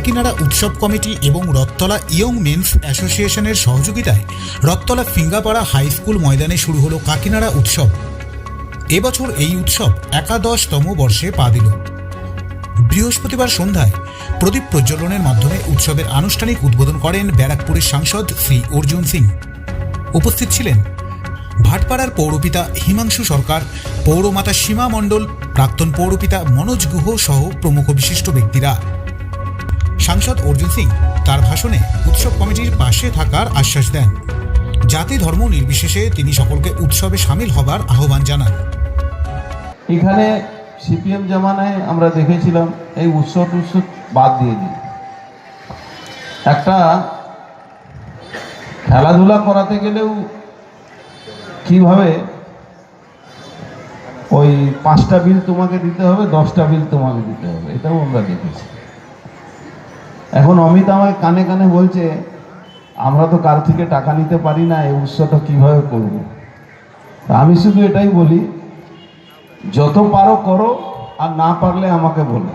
কাকিনাড়া উৎসব কমিটি এবং Rattala young men's অ্যাসোসিয়েশনের সহযোগিতায় রত্তলা ফিঙ্গাপাড়া হাই স্কুল ময়দানে শুরু হলো কাকিনাড়া উৎসব। এবছর এই উৎসব একাদশতম বর্ষে পা দিল। বৃহস্পতিবার সন্ধ্যায় প্রদীপ প্রজ্বলনের মাধ্যমে উৎসবের আনুষ্ঠানিক উদ্বোধন করেন ব্যারাকপুরের সাংসদ শ্রী অর্জুন সিং। উপস্থিত ছিলেন ভাটপাড়ার পৌরপিতা হিমাংশু সরকার, পৌরমাতা সীমা মণ্ডল, প্রাক্তন পৌরপিতা মনোজ গুহ সহ প্রমুখ বিশিষ্ট ব্যক্তিরা। সাংসদ অর্জুন সিং তার ভাষণে উৎসব কমিটির পাশে থাকার আশ্বাস দেন। জাতি ধর্ম নির্বিশেষে তিনি সকলকে উৎসবে সামিল হবার আহ্বান জানান। এখানে সিপিএম জামানায় আমরা দেখেছিলাম এই উৎসব উৎসব বাদ দিয়ে দিই একটা খেলাধুলা করাতে গেলেও কীভাবে ওই পাঁচটা বিল তোমাকে দিতে হবে, দশটা বিল তোমাকে দিতে হবে, এটাও আমরা দেখেছি। এখন অমিত আমাকে কানে কানে বলছে, আমরা তো কার থেকে টাকা নিতে পারি না, এই উৎসবটা কীভাবে করব? আমি শুধু এটাই বলি, যত পারো করো, আর না পারলে আমাকে বলো।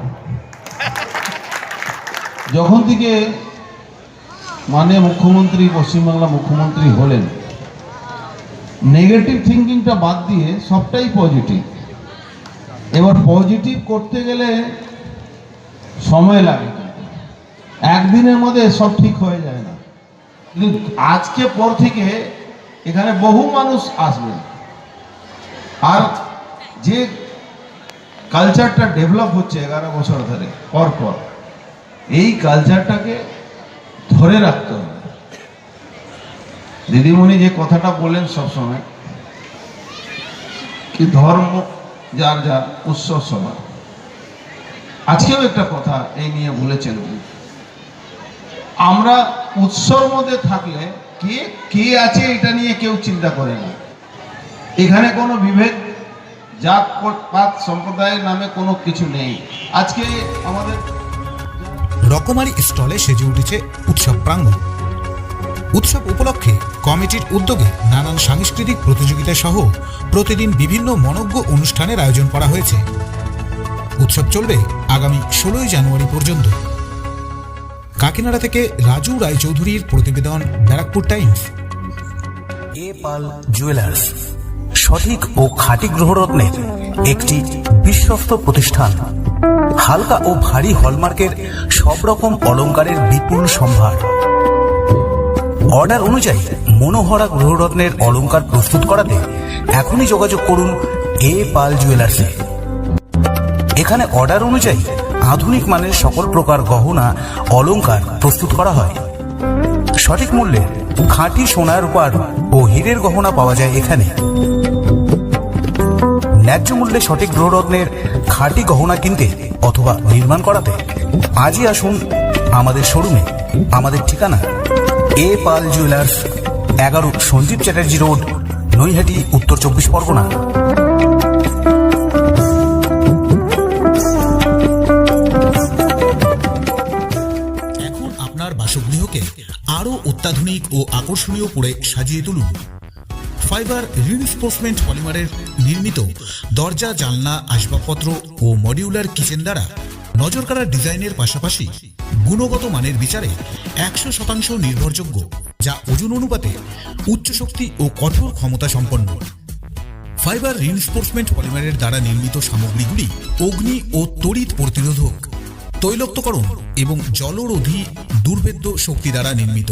যখন থেকে মানে মুখ্যমন্ত্রী পশ্চিমবাংলা মুখ্যমন্ত্রী হলেন নেগেটিভ থিঙ্কিংটা বাদ দিয়ে সবটাই পজিটিভ এবার পজিটিভ করতে গেলে সময় লাগে। একদিনের মধ্যে সব ঠিক হয়ে যায় না। কিন্তু আজকে পর থেকে এখানে বহু মানুষ আসবেন আর যে কালচারটা ডেভেলপ হচ্ছে এগারো বছর ধরে, পর পর, এই কালচারটাকে ধরে রাখতে হবে। দিদিমণি যে কথাটা বলেন সবসময়, কি ধর্ম যার যার উৎসব সবার আজকেও একটা কথা এই নিয়ে বলেছেন উনি। আমরা উৎসব মধ্যে থাকলে কে কে আছে এটা নিয়ে কেউ চিন্তা করে না। এখানে কোনো বিভেদ, জাত পাত, সম্প্রদায়ের নামে কোনো কিছু নেই। আজকে আমাদের রকমারি স্টলে সেজে উঠেছে উৎসব প্রাঙ্গণ। উৎসব উপলক্ষে কমিটির উদ্যোগে নানান সাংস্কৃতিক প্রতিযোগিতা সহ প্রতিদিন বিভিন্ন মনজ্ঞ অনুষ্ঠানের আয়োজন করা হয়েছে। উৎসব চলবে আগামী ষোলোই জানুয়ারি পর্যন্ত। কাকিনাড়া থেকে রাজু রায়চৌধুরীর প্রতিবেদন, Barrackpore Times. A Pal jewellers, সঠিক ও খাঁটি গ্রহরত্নের একটি বিশ্বস্ত প্রতিষ্ঠান। হালকা ও ভারী হলমার্কের সব রকম অলংকারের বিপুল সম্ভার। অর্ডার অনুযায়ী মনোহরা গ্রহরত্নের অলঙ্কার প্রস্তুত করাতে এখনই যোগাযোগ করুন এ পাল জুয়েলার্সে। এখানে অর্ডার অনুযায়ী আধুনিক মানের সকল প্রকার গহনা অলংকার প্রস্তুত করা হয়। সঠিক মূল্যে খাঁটি সোনার রূপার ও হীরের গহনা পাওয়া যায় এখানে। ন্যায্য মূল্যে সঠিক গ্রহরত্নের খাঁটি গহনা কিনতে অথবা নির্মাণ করাতে আজই আসুন আমাদের শোরুমে। আমাদের ঠিকানা এ পাল জুয়েলার্স, এগারো সঞ্জীব চ্যাটার্জি রোড, নৈহাটি, উত্তর চব্বিশ পরগনা। অত্যাধুনিক ও আকর্ষণীয় করে সাজিয়ে তুলুন। ফাইবার রিইনফোর্সমেন্ট পলিমারের নির্মিত দরজা, জানলা, আসবাবপত্র ও মডিউলার কিচেন দ্বারা নজর কাড়া ডিজাইনের পাশাপাশি গুণগত মানের বিচারে একশো শতাংশ নির্ভরযোগ্য, যা ওজন অনুপাতে উচ্চ শক্তি ও কঠোর ক্ষমতা সম্পন্ন। ফাইবার রিইনফোর্সমেন্ট পলিমারের দ্বারা নির্মিত সামগ্রীগুলি অগ্নি ও তড়িৎ প্রতিরোধক, তৈলক্তকরণ এবং জলরোধী দুর্ভেদ্য শক্তি দ্বারা নির্মিত।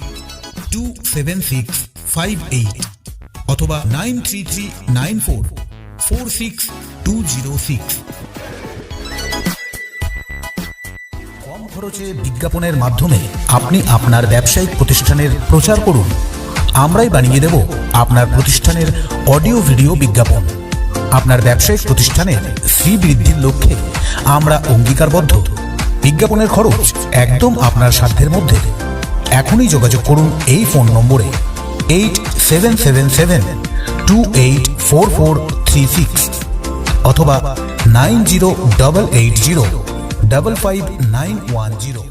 two অথবা nine four six two zero six কম খরচে বিজ্ঞাপনের মাধ্যমে আপনি আপনার ব্যবসায়িক প্রতিষ্ঠানের প্রচার করুন। আমরাই বানিয়ে দেব আপনার প্রতিষ্ঠানের অডিও ভিডিও বিজ্ঞাপন। আপনার ব্যবসায়িক প্রতিষ্ঠানের শ্রী বৃদ্ধির লক্ষ্যে আমরা অঙ্গীকারবদ্ধ। বিজ্ঞাপনের খরচ একদম আপনার সাধ্যের মধ্যে। এখনই যোগাযোগ করুন এই ফোন নম্বরে। Eight seven seven seven two eight four four three six অথবা nine zero double eight zero double five nine one zero.